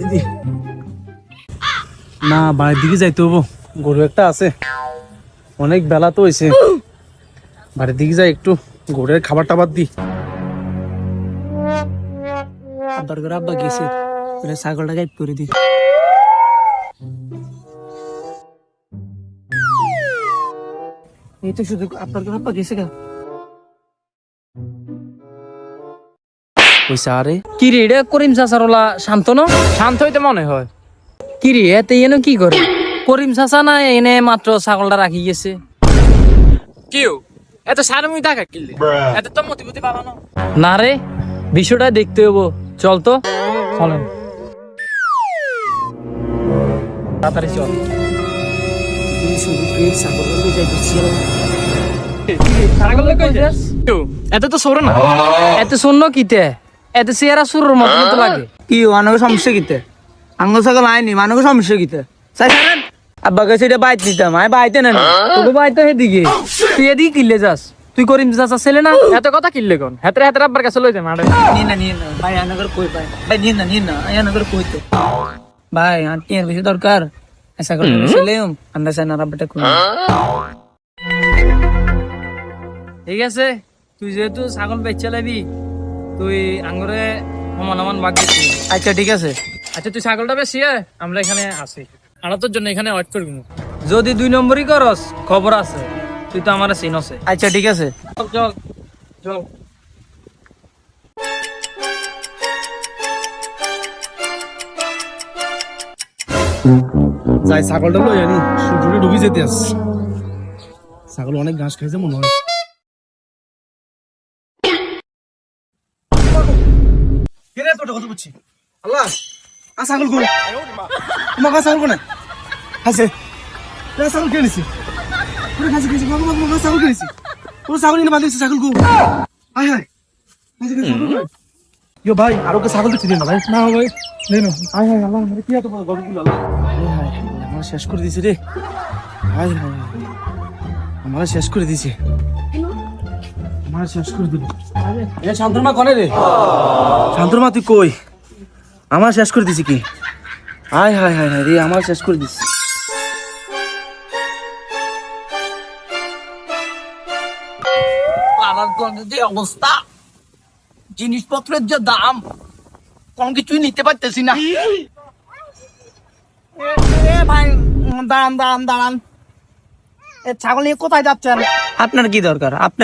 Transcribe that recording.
দিদি। না বাড়ির দিকে যাইতে হব। গরু একটা আছে। অনেক বেলা তো হয়েছে বাড়ির দিকে যাই একটু। গরুর খাবার টাবার দি দরকার আব্বা গেছে। ছাগলটা গাইড করে দি এই তো শুধু আপনার আব্বা গেছে গা। আরে? কি রে এটা করিম শান্ত ন? শান্ত হইতে মনে হয়। কি রে এতে এনে কি করে? করিম চাচা না এনে মাত্র ছাগলটা রাখি গেছে। কেউ এত সার মুই টাকা কিনলে এত তো মতিমতি পালানো না। রে বিষয়টা দেখতে হব চল তো। চলেন। তাড়াতাড়ি চল। এত তো সৌর না। এত শূন্য কিতে? এত চেহারা সুরের মতো মতো লাগে কি মানুষ সমস্যা কিতে আঙ্গুল ছাগল আইনি মানুষ সমস্যা কিতে চাই ছাড়েন আব্বা কাছে এটা বাইত নিতাম আয় বাইতে না তোকে ভাই তো হেদিকে তুই এদিকে কিনলে যাস তুই করিম চাচা ছেলে না এত কথা কিনলে কোন হাতে হাতে আব্বার কাছে লইতে মারে নিয়ে না নিয়ে না ভাই আনাগর কই ভাই ভাই নিয়ে না নিয়ে না আনাগর কই তো ভাই আন্টি এর বেশি দরকার ऐसा कर चले हम अंदर से नारा बेटा कोई ঠিক আছে তুই যেহেতু ছাগল বেচে লাবি তুই আঙ্গুরে সমান সমান ভাগ দিচ্ছি আচ্ছা ঠিক আছে। আচ্ছা তুই ছাগলটা বেশি আমরা এখানে আছি আমরা তোর জন্য এখানে ওয়েট করবি। যদি দুই নম্বরই করস খবর আছে। তুই তো আমার চিনছে আচ্ছা ঠিক আছে। চল চল চল। যাই ছাগলটা লই আনি। সূর্যটা ডুবি যেতে আস ছাগল অনেক ঘাস খাইছে মনে হয়। কথা আল্লাহ। কোন? ছাগল কোন? পুরো নিয়ে বাঁধিয়েছে হায় ইয়ো ভাই আরও কে ছাগল দিচ্ছি না ভাই। না ভাই নে না। হায় আল্লাহ মানে কি এত বড় গরু আল্লাহ। আয় হায় আমার শেষ করে দিছে রে। হায় হায় আমার শেষ করে দিছে আমার শেষ করে দিল। এ কনে রে? তুই কই? আমার শেষ করে দিছি কি? হায় হায় হায় হায় রে আমার শেষ করে দিছি। পাড়ার যে অবস্থা। জিনিসপত্রের যে দাম কোন কিছুই নিতে পারতেছি না। ভাই দাঁড়ান দাঁড়ান দাঁড়ান। এ ছাগল নিয়ে কোথায় যাচ্ছেন? আপনার কি দরকার? আপনি